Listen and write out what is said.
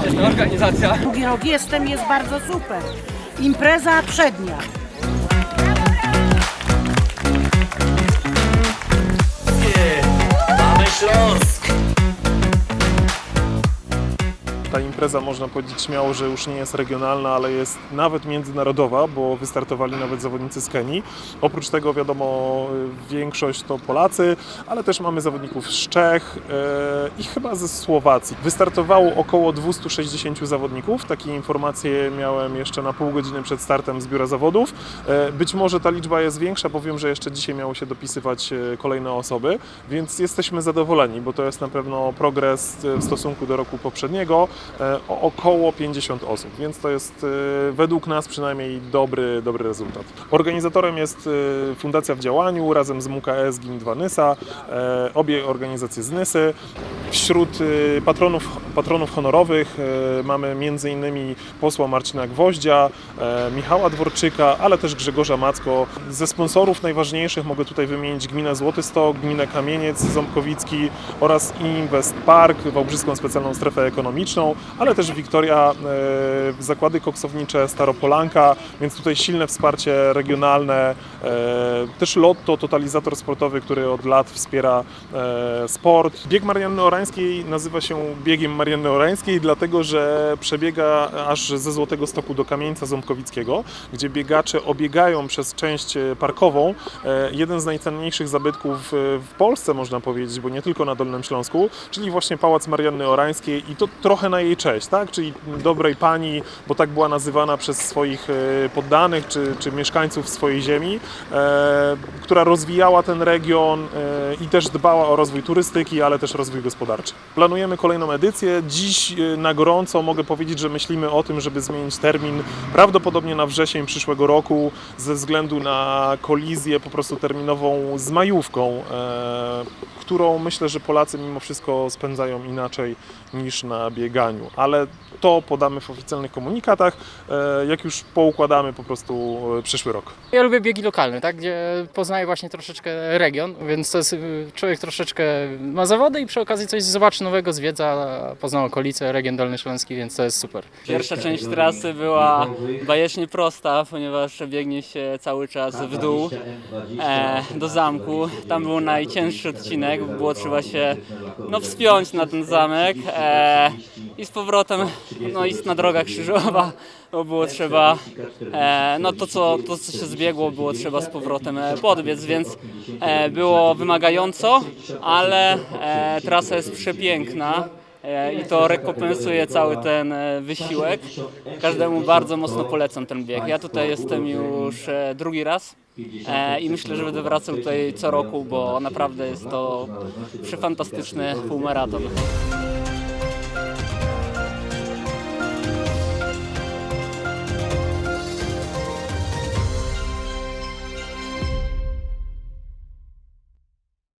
Świetna organizacja. Drugi rok jestem, jest bardzo super. Impreza przednia. Impreza można powiedzieć śmiało, że już nie jest regionalna, ale jest nawet międzynarodowa, bo wystartowali nawet zawodnicy z Kenii. Oprócz tego wiadomo, większość to Polacy, ale też mamy zawodników z Czech e, i chyba ze Słowacji. Wystartowało około 260 zawodników. Takie informacje miałem jeszcze na pół godziny przed startem z biura zawodów. E, Być może ta liczba jest większa, bo wiem, że jeszcze dzisiaj miało się dopisywać e, kolejne osoby, więc jesteśmy zadowoleni, bo to jest na pewno progres w stosunku do roku poprzedniego o około 50 osób, więc to jest e, według nas przynajmniej dobry, dobry rezultat. Organizatorem jest e, Fundacja w Działaniu razem z MUKS GIM2 Nysa, e, obie organizacje z Nysy. Wśród patronów, patronów honorowych mamy m.in. posła Marcina Gwoździa, Michała Dworczyka, ale też Grzegorza Macko. Ze sponsorów najważniejszych mogę tutaj wymienić gminę Złoty Stok, gminę Kamieniec Ząbkowicki oraz Invest Park, Wałbrzyską Specjalną Strefę Ekonomiczną, ale też Wiktoria, e, zakłady koksownicze Staropolanka, więc tutaj silne wsparcie regionalne, e, też Lotto, totalizator sportowy, który od lat wspiera e, sport. Bieg Marianny Orańskiej nazywa się biegiem Marianny Orańskiej, dlatego że przebiega aż ze Złotego Stoku do Kamieńca Ząbkowickiego, gdzie biegacze obiegają przez część parkową. Jeden z najcenniejszych zabytków w Polsce, można powiedzieć, bo nie tylko na Dolnym Śląsku, czyli właśnie Pałac Marianny Orańskiej i to trochę na jej cześć, tak? Czyli dobrej pani, bo tak była nazywana przez swoich e, poddanych czy, czy mieszkańców swojej ziemi, e, która rozwijała ten region e, i też dbała o rozwój turystyki, ale też rozwój gospodarczy. Planujemy kolejną edycję. Dziś e, na gorąco mogę powiedzieć, że myślimy o tym, żeby zmienić termin prawdopodobnie na wrzesień przyszłego roku ze względu na kolizję po prostu terminową z majówką, e, którą myślę, że Polacy mimo wszystko spędzają inaczej niż na bieganiu. Ale to podamy w oficjalnych komunikatach, e, jak już poukładamy po prostu e, przyszły rok. Ja lubię biegi lokalne, tak, gdzie poznaję właśnie troszeczkę region, więc to jest, y, człowiek troszeczkę ma zawody i przy okazji coś zobaczy nowego, zwiedza, pozna okolice, region Dolny Śląski, więc to jest super. Pierwsza część trasy była bajecznie prosta, ponieważ biegnie się cały czas w dół e, do zamku. Tam był najcięższy odcinek, bo było trzeba się no, wspiąć na ten zamek e, i z powrotem no, istna droga krzyżowa, bo było trzeba, e, no to co, to co się zbiegło, było trzeba z powrotem e, podbiec, więc e, było wymagająco, ale e, trasa jest przepiękna. E, i to rekompensuje cały ten e, wysiłek. Każdemu bardzo mocno polecam ten bieg. Ja tutaj jestem już drugi raz i myślę, że będę wracał tutaj co roku, bo naprawdę jest to przefantastyczny półmaraton.